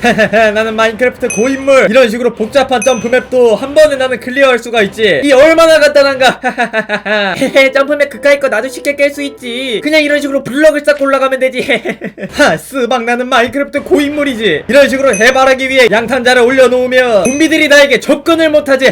나는 마인크래프트 고인물. 이런 식으로 복잡한 점프맵도 한 번에 나는 클리어할 수가 있지. 이 얼마나 간단한가? 헤헤 점프맵 그까이 거 나도 쉽게 깰 수 있지. 그냥 이런 식으로 블럭을 쌓고 올라가면 되지. 하 스방 나는 마인크래프트 고인물이지. 이런 식으로 해바라기 위에 양탄자를 올려놓으면 좀비들이 나에게 접근을 못하지.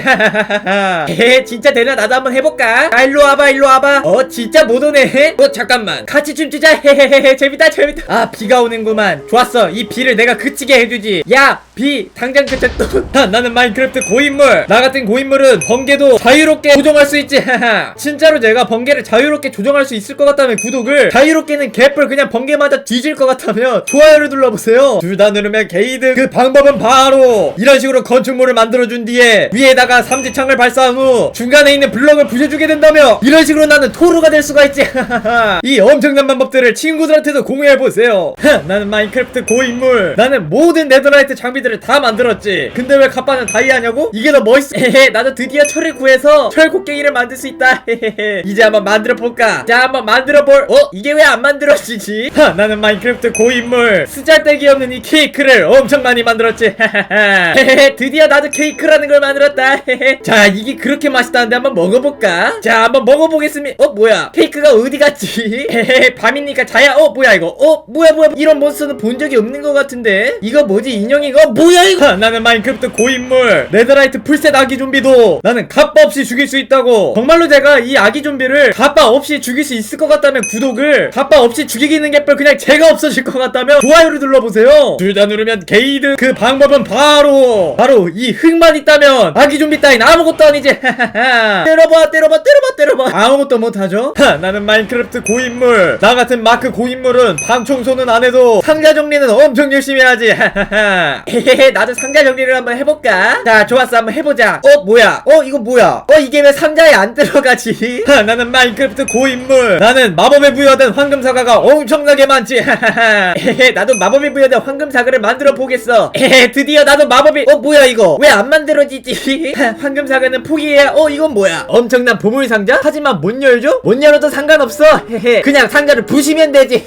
헤헤 진짜 되나? 나도 한번 해볼까? 아 일로 와봐 일로 와봐. 어 진짜 못 오네. 어 잠깐만. 같이 춤추자. 헤헤헤헤 재밌다 재밌다. 아 비가 오는구만. 좋았어. 이 비를 내가 그치게 해주 지 야 비 당장 그때 또. 하, 나는 마인크래프트 고인물. 나 같은 고인물은 번개도 자유롭게 조정할 수 있지. 진짜로 제가 번개를 자유롭게 조정할 수 있을 것 같다면 구독을 자유롭게는 개뿔 그냥 번개 맞아 뒤질 것 같다면 좋아요를 눌러보세요. 둘 다 누르면 게이드 그 방법은 바로 이런 식으로 건축물을 만들어준 뒤에 위에다가 삼지창을 발사한 후 중간에 있는 블럭을 부셔주게 된다며 이런 식으로 나는 토르가 될 수가 있지. 이 엄청난 방법들을 친구들한테도 공유해보세요. 나는 마인크래프트 고인물. 나는 모든 네더라이트 장비들을 다 만들었지. 근데 왜 갑바는 다이아냐고? 이게 더 멋있어 헤헤 나도 드디어 철을 구해서 철 곡괭이를 만들 수 있다. 헤헤헤. 이제 한번 만들어볼까? 자 한번 만들어볼 어? 이게 왜 안 만들어지지? 하, 나는 마인크래프트 고인물. 쓰잘데기 없는 이 케이크를 엄청 많이 만들었지. 헤헤헤 드디어 나도 케이크라는 걸 만들었다. 헤헤. 자 이게 그렇게 맛있다는데 한번 먹어볼까? 자 한번 먹어보겠습니다. 어 뭐야? 케이크가 어디 갔지? 헤헤헤 밤이니까 자야. 어 뭐야 이거? 어 뭐야 뭐야? 이런 몬스터는 본 적이 없는 것 같은데? 이거 뭐지 인형이가? 뭐야 이거? 하, 나는 마인크래프트 고인물. 네더라이트 풀셋 아기 좀비도. 나는 갑바 없이 죽일 수 있다고. 정말로 제가 이 아기 좀비를 갑바 없이 죽일 수 있을 것 같다면 구독을 갑바 없이 죽이기는 개뿔 그냥 제가 없어질 것 같다면 좋아요를 눌러보세요. 둘 다 누르면 게이드. 그 방법은 바로 바로 이 흙만 있다면 아기 좀비 따윈 아무것도 아니지. 때려봐 때려봐 때려봐 때려봐. 아무것도 못하죠? 하, 나는 마인크래프트 고인물. 나 같은 마크 고인물은 방 청소는 안 해도 상자 정리는 엄청 열심히 하지 헤헤헤 나도 상자 정리를 한번 해볼까? 자 좋았어. 한번 해보자. 어 뭐야? 어 이거 뭐야? 어 이게 왜 상자에 안 들어가지? 하, 나는 마인크래프트 고인물. 나는 마법에 부여된 황금사과가 엄청나게 많지. 헤헤 나도 마법이 부여된 황금 사과를 만들어 보겠어. 헤헤 드디어 나도 마법이 어 뭐야 이거? 왜 안 만들어지지? 황금 사과는 포기해야 어 이건 뭐야? 엄청난 보물 상자? 하지만 못 열죠? 못 열어도 상관없어. 헤헤 그냥 상자를 부시면 되지.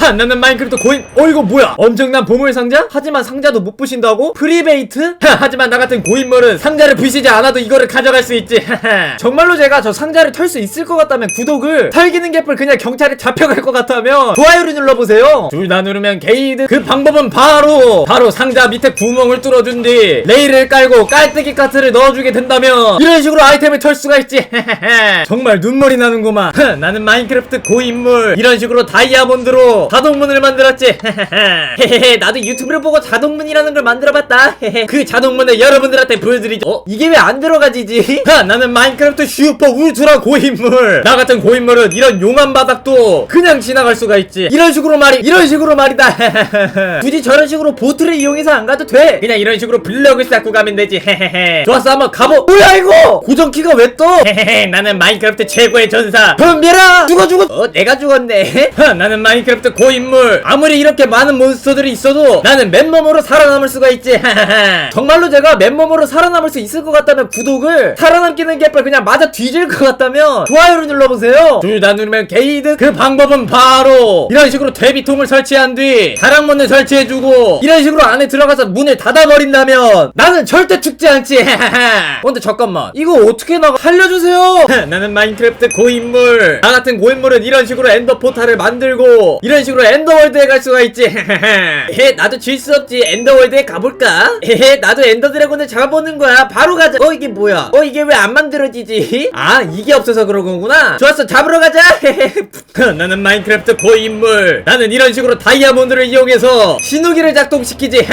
하, 나는 마인크래프트 고인 어 이거 뭐야? 엄청난 보물 상자? 하지만 상자도 못 부신다고? 프리베이트? 하, 하지만 나 같은 고인물은 상자를 부시지 않아도 이거를 가져갈 수 있지. 정말로 제가 저 상자를 털 수 있을 것 같다면 구독을 털기는 개뿔 그냥 경찰에 잡혀갈 것 같다면 좋아요를 눌러보세요. 둘 다 누르면 게이드. 그 방법은 바로 바로 상자 밑에 구멍을 뚫어준 뒤 레일을 깔고 깔때기 카트를 넣어주게 된다면 이런 식으로 아이템을 털 수가 있지. 정말 눈물이 나는구만. 나는 마인크래프트 고인물. 이런 식으로 다이아몬드로 자동문을 만들었지. 헤헤헤. 나도 유튜브를 보고 자동문이라는 걸 만들어봤다. 그 자동문을 여러분들한테 보여드리죠. 어? 이게 왜 안 들어가지지? 하, 나는 마인크래프트 슈퍼 울트라 고인물. 나 같은 고인물은 이런 용암 바닥도 그냥 지나갈 수가 있지. 이런 식으로 말이 이런 식으로 말이다. 굳이 저런 식으로 보트를 이용해서 안 가도 돼. 그냥 이런 식으로 블럭을 쌓고 가면 되지. 좋았어 한번 가보. 뭐야 이거? 고정키가 왜 떠? 나는 마인크래프트 최고의 전사. 덤벼라! 죽어 죽어! 어 내가 죽었네. 하, 나는 마인크래프트 고인물. 아무리 이렇게 많은 몬스터들이 있어도 나는 맨 몸으로 살아남을 수가 있지. 정말로 제가 맨몸으로 살아남을 수 있을 것 같다면 구독을 살아남기는 개뿔 그냥 맞아 뒤질 것 같다면 좋아요를 눌러보세요. 둘 다 누르면 게이드 그 방법은 바로 이런 식으로 퇴비통을 설치한 뒤 다락문을 설치해주고 이런 식으로 안에 들어가서 문을 닫아버린다면 나는 절대 죽지 않지. 근데 잠깐만. 이거 어떻게 나가? 살려주세요. 나는 마인크래프트 고인물. 나 같은 고인물은 이런 식으로 엔더 포탈을 만들고 이런 식으로 엔더월드에 갈 수가 있지. 헤 나도 질수 없지. 엔더월드에 가볼까? 헤헤 나도 엔더 드래곤을 잡아보는 거야. 바로 가자. 어 이게 뭐야? 어 이게 왜 안 만들어지지? 아 이게 없어서 그런 거구나. 좋았어. 잡으러 가자. 나는 마인크래프트 고인물. 나는 이런 식으로 다이아몬드를 이용해서 신호기를 작동시키지.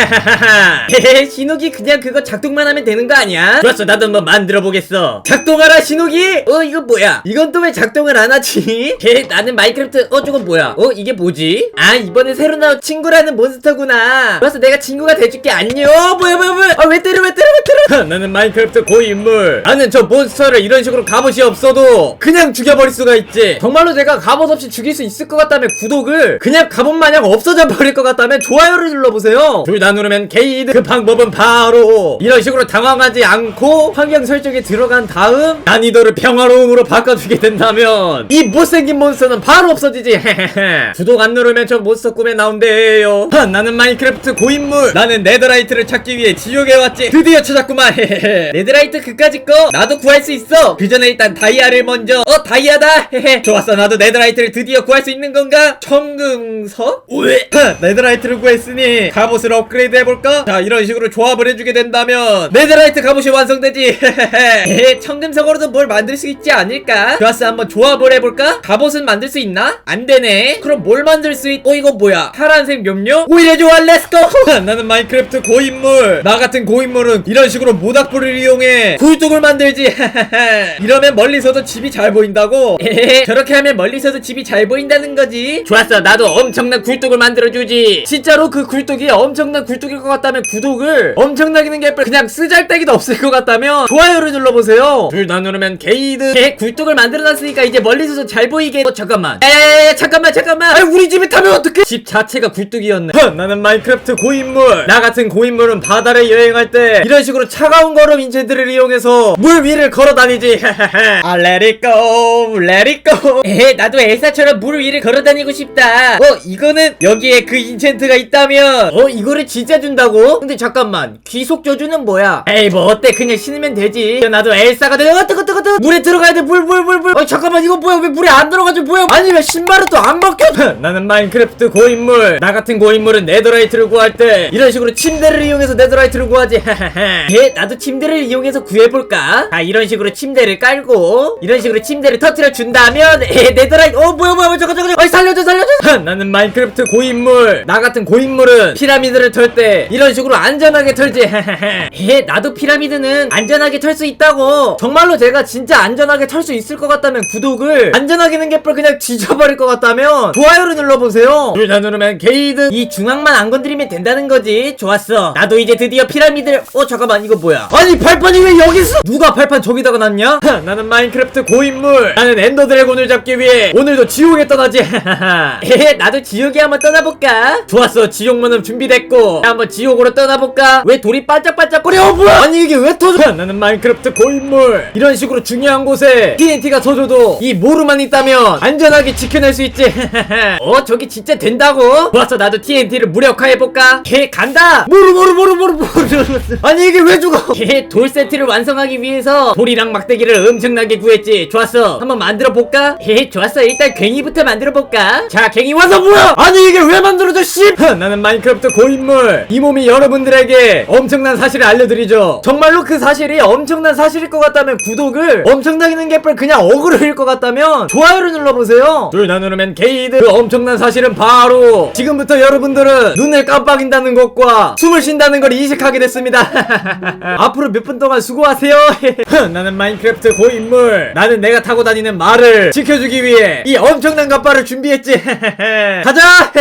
헤헤 신호기 그냥 그거 작동만 하면 되는 거 아니야? 좋았어. 나도 한번 만들어 보겠어. 작동하라 신호기. 어 이거 뭐야? 이건 또 왜 작동을 안 하지? 헤 나는 마인크래프트. 어 저건 뭐야? 어 이게 뭐지? 아 이번에 새로 나온 친구라는 몬스터구나 좋았어. 내가 친구가 돼줄게. 안녕. 어, 뭐야 뭐야 뭐야 아왜 때려 왜 때려 왜 때려? 나는 마인크래프트 고인물. 나는 저 몬스터를 이런 식으로 갑옷이 없어도 그냥 죽여버릴 수가 있지. 정말로 제가 갑옷 없이 죽일 수 있을 것 같다면 구독을 그냥 갑옷 마냥 없어져 버릴 것 같다면 좋아요를 눌러보세요. 둘 다 누르면 게이드. 그 방법은 바로 이런 식으로 당황하지 않고 환경 설정에 들어간 다음 난이도를 평화로움으로 바꿔주게 된다면 이 못생긴 몬스터는 바로 없어지지. 구독 안 누르면 저 몬스터 꿈에 나온대요. 하, 나는 마인크래프트 고인물. 나는 네더라이트를 찾기 위해 지옥에 왔지? 드디어 찾았구만. 헤헤헤 네더라이트 그까짓 거 나도 구할 수 있어. 그 전에 일단 다이아를 먼저. 어 다이아다. 헤헤 좋았어. 나도 네더라이트를 드디어 구할 수 있는 건가? 청금석 왜? 네더라이트를 구했으니 갑옷을 업그레이드 해볼까? 자 이런 식으로 조합을 해주게 된다면 네더라이트 갑옷이 완성되지. 헤헤 청금석으로도 뭘 만들 수 있지 않을까? 좋았어 한번 조합을 해볼까? 갑옷은 만들 수 있나? 안 되네. 그럼 뭘 만들 수 있? 어 이거 뭐야? 파란색 염료? 오히려 좋아. 렛츠고 나는 마인크래프트 고인물. 나 같은 고인물은 이런 식으로 모닥불을 이용해 굴뚝을 만들지. 이러면 멀리서도 집이 잘 보인다고? 저렇게 하면 멀리서도 집이 잘 보인다는 거지. 좋았어. 나도 엄청난 굴뚝을 만들어주지. 진짜로 그 굴뚝이 엄청난 굴뚝일 것 같다면 구독을 엄청나게 는게 그냥 쓰잘데기도 없을 것 같다면 좋아요를 눌러보세요. 둘 다 누르면 게이드. 개 굴뚝을 만들어놨으니까 이제 멀리서도 잘 보이게. 어 잠깐만. 에 잠깐만 잠깐만. 아니 우리 집에 타면 어떡해? 집 자체가 굴뚝이었네. 허, 나는 마인크래프트 고인물. 나 같은 고인물은 바다를 여행 할 때 이런 식으로 차가운 걸음 인젠들을 이용해서 물 위를 걸어 다니지. 아 let it go let it go. 에 나도 엘사처럼 물 위를 걸어 다니고 싶다. 어 이거는 여기에 그 인챈트가 있다면. 어 이거를 진짜 준다고? 근데 잠깐만 귀속 저주는 뭐야? 에이 뭐 어때? 그냥 신으면 되지. 나도 엘사가 되어 어, 뜨거 뜨거 뜨거. 물에 들어가야 돼. 물 물 물 물. 어 잠깐만 이거 뭐야? 왜 물에 안 들어가지 뭐야? 아니 왜 신발은 또 안 벗겨? 나는 마인크래프트 고인물. 나 같은 고인물은 네더라이트를 구할 때 이런 식으로 침대를 이용해서 네더라이트를 구하지. 예 나도 침대를 이용해서 구해볼까? 자 이런 식으로 침대를 깔고 이런 식으로 침대를 터트려 준다면 에 네더라이트. 어 뭐야 뭐야 잠깐 잠깐 잠깐. 아이 살려줘 살려줘. 나는 마인크래프트 고인물. 나 같은 고인물은 피라미드를 털 때 이런 식으로 안전하게 털지. 예 나도 피라미드는 안전하게 털 수 있다고. 정말로 제가 진짜 안전하게 털 수 있을 것 같다면 구독을 안전하게 는게뻘 그냥 지져버릴 것 같다면 좋아요를 눌러보세요. 둘 다 누르면 게이드 이 중앙만 안 건드리면 된다는 거지. 좋았어. 나도 이제 드디어 피 라미드를 어 잠깐만 이거 뭐야? 아니 발판이 왜 여기 있어 누가 발판 저기다가 놨냐? 나는 마인크래프트 고인물. 나는 엔더 드래곤을 잡기 위해 오늘도 지옥에 떠나지. 에헤 나도 지옥에 한번 떠나볼까? 좋았어 지옥문은 준비됐고. 자, 한번 지옥으로 떠나볼까? 왜 돌이 반짝반짝거려? 어 뭐야? 아니 이게 왜 터져? 나는 마인크래프트 고인물. 이런 식으로 중요한 곳에 TNT가 터져도 이 모루만 있다면 안전하게 지켜낼 수 있지. 어 저기 진짜 된다고? 좋았어 나도 TNT를 무력화해볼까? 걔 간다! 모루 모루 모루 모루 모루 아니 이게 왜 죽어? 걔 돌 세트를 완성하기 위해서 돌이랑 막대기를 엄청나게 구했지. 좋았어. 한번 만들어 볼까? 에 좋았어. 일단 괭이부터 만들어 볼까? 자 괭이 와서 뭐야 아니 이게 왜 만들어져 씨? 나는 마인크래프트 고인물. 이 몸이 여러분들에게 엄청난 사실을 알려드리죠. 정말로 그 사실이 엄청난 사실일 것 같다면 구독을 엄청나게 는게뻘 그냥 어그로일 것 같다면 좋아요를 눌러보세요. 둘다 누르면 게이드 그 엄청난 사실은 바로 지금부터 여러분들은 눈을 깜빡인다는 것과 숨을 쉰다는 걸 인식하게 됐습니다. 앞으로 몇 분 동안 수고하세요. 나는 마인크래프트 고인물. 나는 내가 타고 다니는 말을 지켜주기 위해 이 엄청난 갑바를 준비했지. 가자.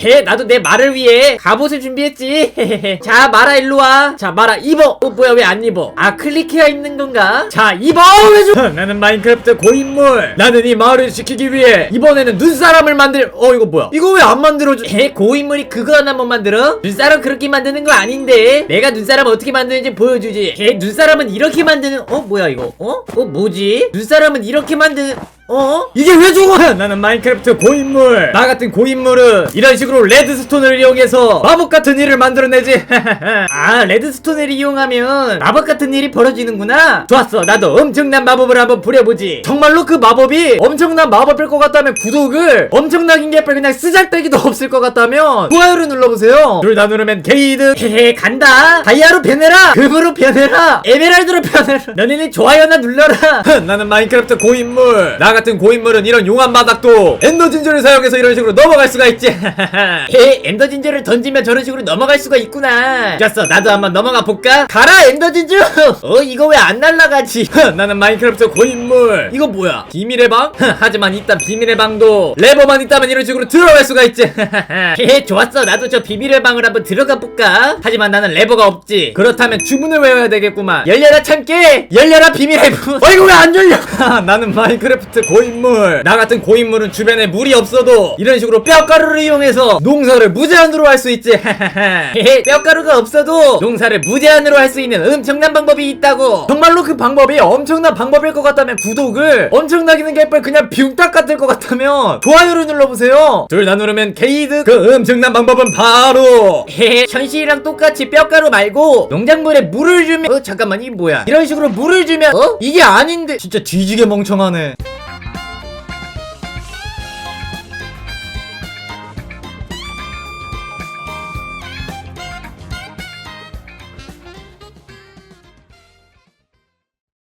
해 나도 내 말을 위해 갑옷을 준비했지. 자 마라 일로와. 자 마라 입어. 어 뭐야 왜 안 입어? 아 클릭해야 입는 건가? 자 입어! 왜줘 나는 마인크래프트 고인물. 나는 이 마을을 지키기 위해 이번에는 눈사람을 만들 어 이거 뭐야? 이거 왜 안 만들어줘 에 고인물이 그거 하나만 만들어? 눈사람 그렇게 만드는 거 아닌데? 내가 눈사람 어떻게 만드는지 보여주지. 에 눈사람은 이렇게 만드는 어? 뭐야 이거? 어? 어 뭐지? 눈사람은 이렇게 만드는 어? 이게 왜 죽어? 나는 마인크래프트 고인물. 나 같은 고인물은 이런 식으로 레드스톤을 이용해서 마법 같은 일을 만들어내지. 아 레드스톤을 이용하면 마법 같은 일이 벌어지는구나. 좋았어. 나도 엄청난 마법을 한번 부려보지. 정말로 그 마법이 엄청난 마법일 것 같다면 구독을 엄청나긴 게빨 그냥 쓰잘데기도 없을 것 같다면 좋아요를 눌러보세요. 둘 다 누르면 게이드 헤헤 간다 다이아로 변해라! 금으로 변해라! 에메랄드로 변해라! 너네는 좋아요나 눌러라! 나는 마인크래프트 고인물! 나 같은 고인물은 이런 용암 바닥도 엔더 진저를 사용해서 이런 식으로 넘어갈 수가 있지! 헤 엔더 진저를 던지면 저런 식으로 넘어갈 수가 있구나! 좋았어 나도 한번 넘어가 볼까? 가라 엔더 진저! 어 이거 왜 안 날라가지? 나는 마인크래프트 고인물! 이거 뭐야? 비밀의 방? 하지만 일단 비밀의 방도 레버만 있다면 이런 식으로 들어갈 수가 있지! 헤 좋았어 나도 저 비밀의 방을 한번 들어가 볼까? 하지만 나는 레버가 없지. 그렇다면 주문을 외워야 되겠구만. 열려라 참깨! 열려라 비밀의 문 어 이거 왜안 열려? 나는 마인크래프트 고인물. 나 같은 고인물은 주변에 물이 없어도 이런 식으로 뼈가루를 이용해서 농사를 무제한으로 할 수 있지. 뼈가루가 없어도 농사를 무제한으로 할 수 있는 엄청난 방법이 있다고. 정말로 그 방법이 엄청난 방법일 것 같다면 구독을 엄청나기는 개뻘 그냥 뷰딱 같을 것 같다면 좋아요를 눌러보세요. 둘 다 누르면 게이드 그 엄청난 방법은 바로. 현실이랑 똑같이 뼈가루 말고 농작물에 물을 주면 어 잠깐만 이게 뭐야? 이런 식으로 물을 주면 어? 이게 아닌데. 진짜 뒤지게 멍청하네